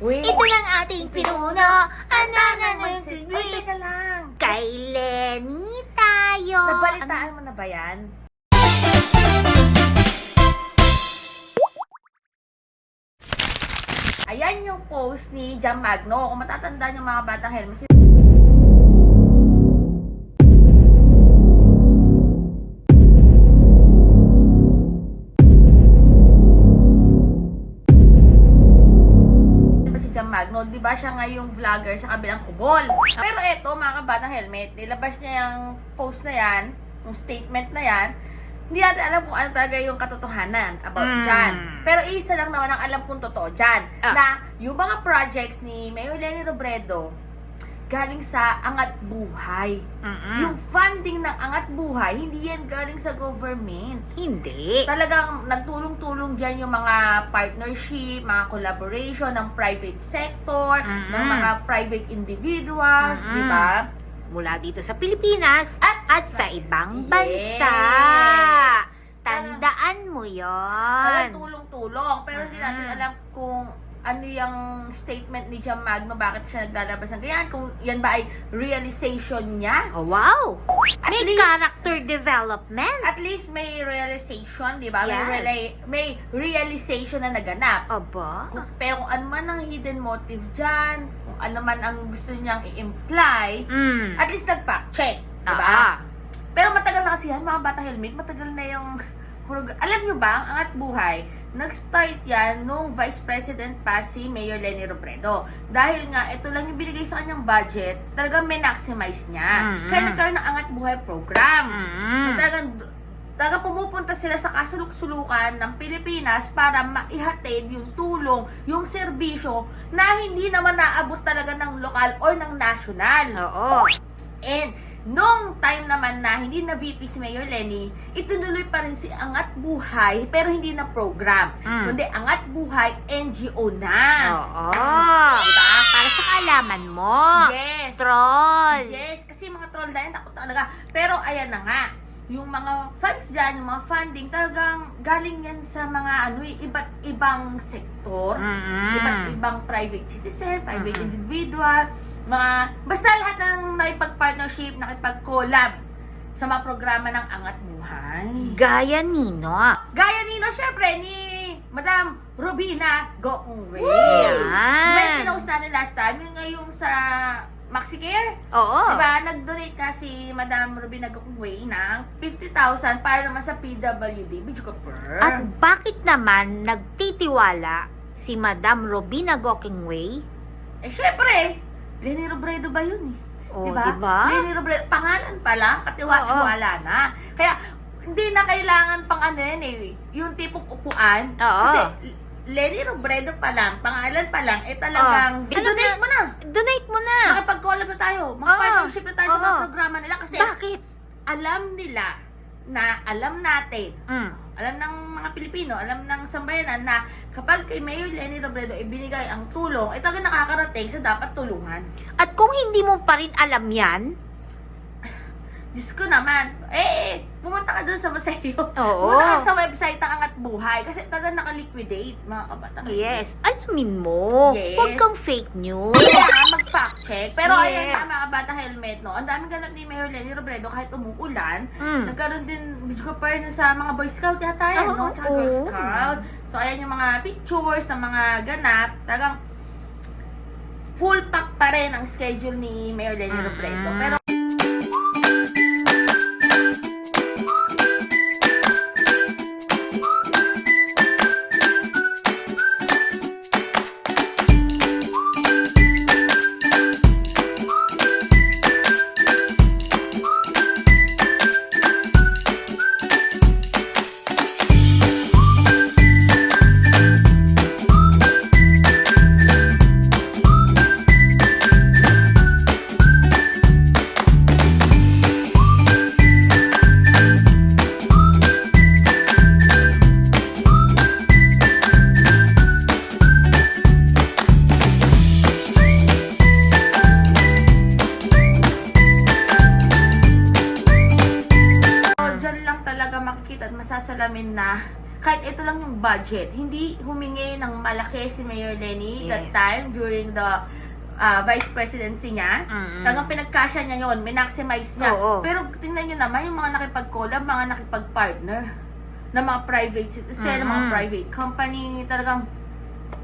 Uy, Ito lang ating pinuno. Ano na Uy, teka lang. Kay Lenny tayo. Nabalitaan mo na ba yan? Ayan yung post ni Jam Magno. Kung matatandaan yung mga batang helmet, Magno, di ba siya ngayong vlogger sa kabilang kubol? Pero eto, mga kabatang helmet, nilabas niya yung post na yan, yung statement na yan, hindi natin alam kung ano talaga yung katotohanan about Mm. dyan. Pero isa lang naman ang alam kong totoo dyan, Ah. na yung mga projects ni Mayor Lenny Robredo, galing sa Angat Buhay. Mm-mm. Yung funding ng Angat Buhay, hindi yan galing sa government Hindi. talagang nagtulong-tulong dyan yung mga partnership, mga collaboration ng private sector, Mm-mm. ng mga private individuals, Mm-mm. di ba? Mula dito sa Pilipinas At at sa ibang Yes. bansa. Tandaan mo Talagang yon. tulong-tulong. Pero hindi natin alam kung ano yung statement ni Jam Magno, bakit siya naglalabas ng ganyan, kung yan ba ay realization niya. Oh, wow! At May least- character development. At least may realization, di ba? May, Yes. reali- may realization na naganap. Aba? Kung, pero kung ano man ang hidden motive dyan, kung ano man ang gusto niyang i-imply, Mm. at least nag-fact check, di Ah. ba? Pero matagal na kasi yan, mga bata helmet, matagal na yung... hurug- Alam nyo ba, ang Angat Buhay, nag-start yan nung Vice President pa si Mayor Lenny Robredo. Dahil nga, ito lang yung binigay sa kanyang budget, talagang may-maximize niya. Mm-mm. Kaya nagkaroon ng Angat Buhay program. Mm. Talagang, talagang pumupunta sila sa kasuluk-sulukan ng Pilipinas para maihatid yung tulong, yung serbisyo na hindi naman naabot talaga ng lokal or ng national. Oo. And nung time naman na hindi na VP si Mayor Lenny, itunuloy pa rin si Angat Buhay pero hindi na program. Mm. Kundi Angat Buhay NGO na. Oo. Diba? Para sa kaalaman mo. Yes. Troll. Yes, kasi mga troll yan, takot talaga. Pero ayan na nga, yung mga funds dyan, yung mga funding, talagang galing yan sa mga ano, eh, iba't ibang sektor. Mm-mm. Iba't ibang private citizen, private Mm-mm. individual, mga, basta lahat ng nakipag-partnership, nakipag-collab sa mga programa ng Angat Buhay. Gaya nino. Gaya nino, syempre, ni Madam Robina Gokongwei. Yan. Diba yung pinost natin last time, yung ngayong sa MaxiCare? Oo. Diba, nag-donate nga si Madam Robina Gokongwei ng 50,000 para naman sa PWD, Bidyo Kapur. At bakit naman nagtitiwala si Madam Robina Gokingway? eh, syempre, Lenny Robredo ba yun eh? O, diba? diba? Lenny Robredo, pangalan pa lang, katiwa-tiwala na. Kaya, hindi na kailangan pang ano yan eh, yung tipong upuan. Oo. Kasi, Lenny Robredo pa lang, pangalan pa lang, eh talagang, Oh. i-donate Ano mo na. Donate mo na. Makipag-collab na tayo. Mag-partnership na tayo sa mga Oo. programa nila. Kasi, Bakit? alam nila na alam natin, Mm. alam ng mga Pilipino, alam ng sambayanan na kapag kay Mayor Lenny Robredo ibinigay ang tulong, ito ang nakakarating sa dapat tulungan. At kung hindi mo pa rin alam yan, Diyos ko naman, eh, pumunta ka doon sa Maseo. Oo. Pumunta ka sa website ng Angat Buhay kasi talagang nakaliquidate, mga kabatang. yes, alamin mo. Yes. Huwag kang fake news. Kaya check. Pero Yes. ayan nga, mga bata helmet, no? Ang daming ganap ni Mayor Lenny Robredo kahit umuulan. Mm. Nagkaroon din video ka pa rin sa mga Boy Scout yata yan, Oo, no? Tsaka Girl. Scout. So, ayan yung mga pictures ng mga ganap. Talagang full pack pa rin ang schedule ni Mayor Lenny. Robredo. Pero Masasalamin na kahit ito lang yung budget, hindi humingi ng malaki si Mayor Lenny that Yes. time during the ah, vice presidency niya. Mm-mm. Talagang pinagkasya niya yon, minaksimized niya. Oo. Pero tingnan niyo naman yung mga nakipag-collab, mga nakipag-partner na mga private citizen, Mm-mm. mga private company, talagang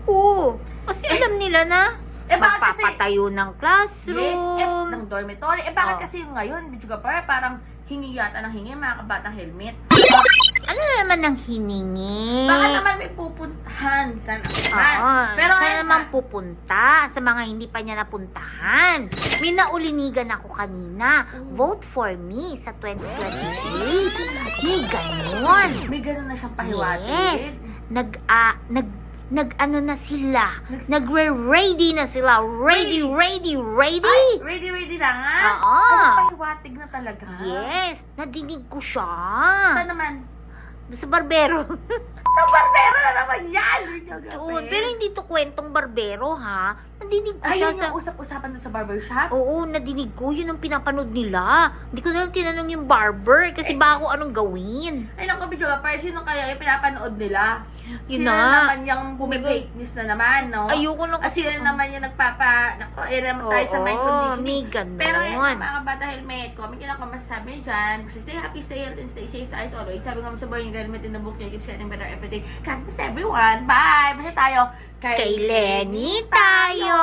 Oo. Kasi alam nila na Eh, bakit kasi- magpapatayo ng classroom. Yes, eh, ng dormitory. Eh, bakit Oh. kasi yung ngayon, medyo kapar, parang hingi yata ng hingi, mga kabatang helmet. Ano naman ang hiningi? Baka naman may pupuntahan ka na naman. Oo. Pero saan naman nga- pupunta? Sa mga hindi pa niya napuntahan. May naulinigan ako kanina. Vote for me sa 2023. May ganon. may ganun na siyang pahiwatig. Yes. Nag, ah, nag, nag, ano na sila. Nags- Nagre-ready na sila. Ready, ready, ready. Ay, ready, ready na nga. Oo. Ano, pahiwatig na talaga. Yes. Nadinig ko siya. Saan naman? Sa barbero. Sa barbero na naman yan! Oo, pero hindi to kwentong barbero, ha? Nadinig ko siya Ayun sa... yung usap-usapan sa barbershop? Oo, nadinig ko. Yun ang pinapanood nila. Hindi ko na lang tinanong yung barber kasi Eh. baka ko anong gawin. Ay, naku, video ka, sino kaya yung pinapanood nila? Yun sila na. naman yung bumibake news na naman, no? Ayoko na Ah, sila naman yung nagpapa... Naku, eh, naman tayo sa mind conditioning. may. Pero yun, mga bata helmet, comment nyo lang kung masasabi nyo dyan. Stay happy, stay healthy, and stay safe as always. Sabi nga mo sa boy, yung helmet in the book niya, keep setting better everything. God bless everyone. Bye! Basta tayo. Kay Lenny tayo.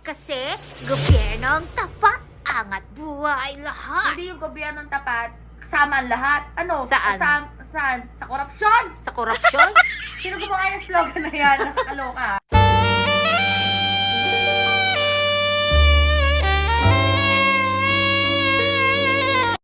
Kasi gobyerno ang tapat, angat buhay lahat. Hindi yung gobyerno ng tapat, kasama ang lahat. Ano? Saan? Kasama, saan? Sa korupsyon! Sa korupsyon, Sino gumawa yung slogan na yan? Nakakaloka.